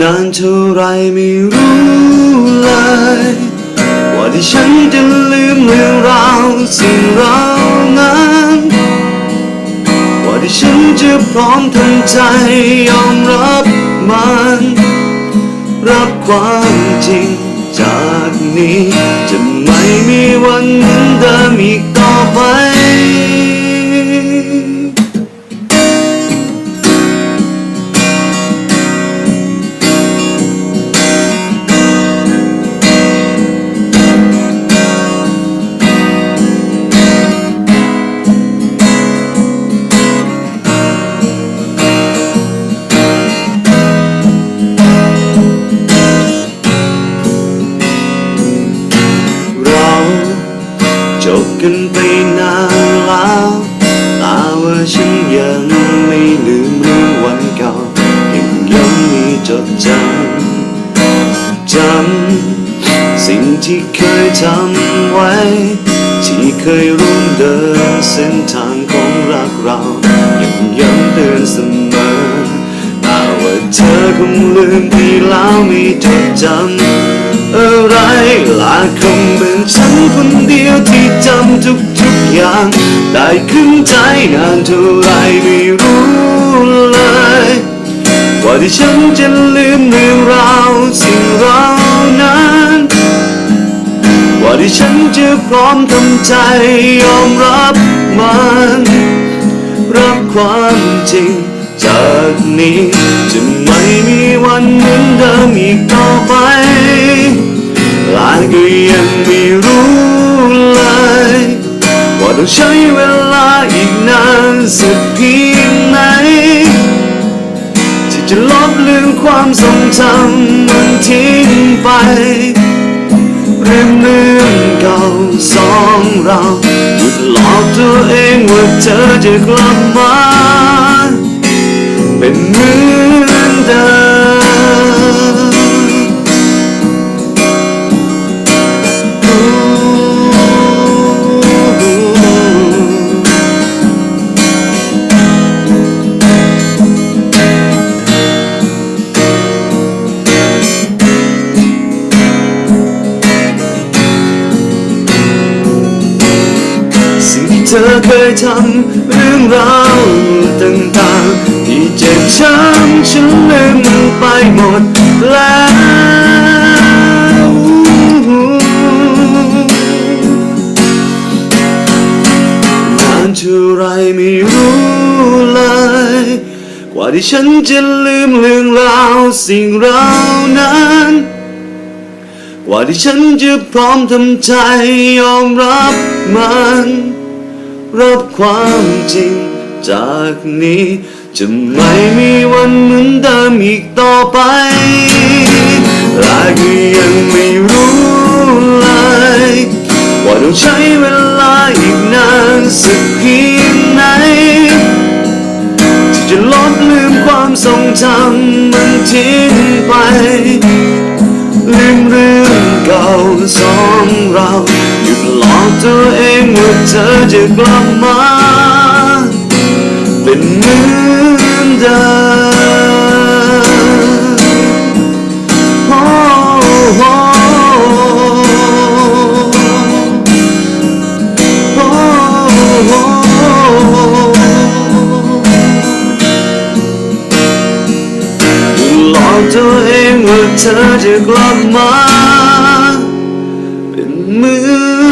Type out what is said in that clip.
นานเท่าไรไม่รู้เลย ว่าที่ฉันจะลืมเรื่องราวสิ่งเรานั้นว่าที่ฉันจะพร้อมทำใจยอมรับมัน รับความจริงจากนี้ จะไม่มีวันเหมือนเดิมอีกต่อไป กันไปนานแล้วแต่ว่าฉันยังไม่ลืมเรื่องวันเก่ายังยังมีจดจำจำสิ่งที่เคยทำไว้ ที่เคยร่วมเดินเส้นทางของรักเรายังย้ำเตือนเสมอแต่ว่าเธอคงลืมไปแล้วไม่จดจำ อะไรละคงเป็นฉันคนเดียวที่จำทุกๆอย่าง ได้ขึ้นใจนานเท่าไรไม่รู้เลยกว่าที่ฉันจะลืมเรื่องราวสิ่งเรานั้นกว่าที่ฉันจะพร้อมทำใจยอมรับมันรับความจริงจากนี้จะไม่มีวันเหมือนเดิมอีกต่อไป ก็ยังไม่รู้เลยว่าต้องใช้เวลาอีกนานสักเพียงไหนที่จะลบลืมความทรงจำมันทิ้งไปเรื่องเรื่องเก่าสองเราหยุดหลอกตัวเองว่าเธอจะกลับมา เป็นเหมือนเดิม ธอเคยทำเรื่องราวต่างๆ ที่เจ็บช้ำฉันลืมไปหมดแล้วนานเท่าไรไม่รู้เลย กว่าที่ฉันจะลืมเรื่องราวสิ่งราวนั้นกว่าที่ฉันจะพร้อมทำใจยอมรับมัน รับความจริง จากนี้ จะไม่มีวันเหมือนเดิมอีกต่อไปและก็ยังไม่รู้เลยว่าต้องใช้เวลาอีกนานสักเพียงไหนที่จะลบลืมความทรงจำมันทิ้งไปลืมเรื่องเก่าสองเราหยุดหลอ ตัวเองว่าเธอจะกลับมา เป็นเหมือนเดิมโอ้โอ้โอ้หลอกตัวเองว่าเธอจะกลับมา เป็นเหมือน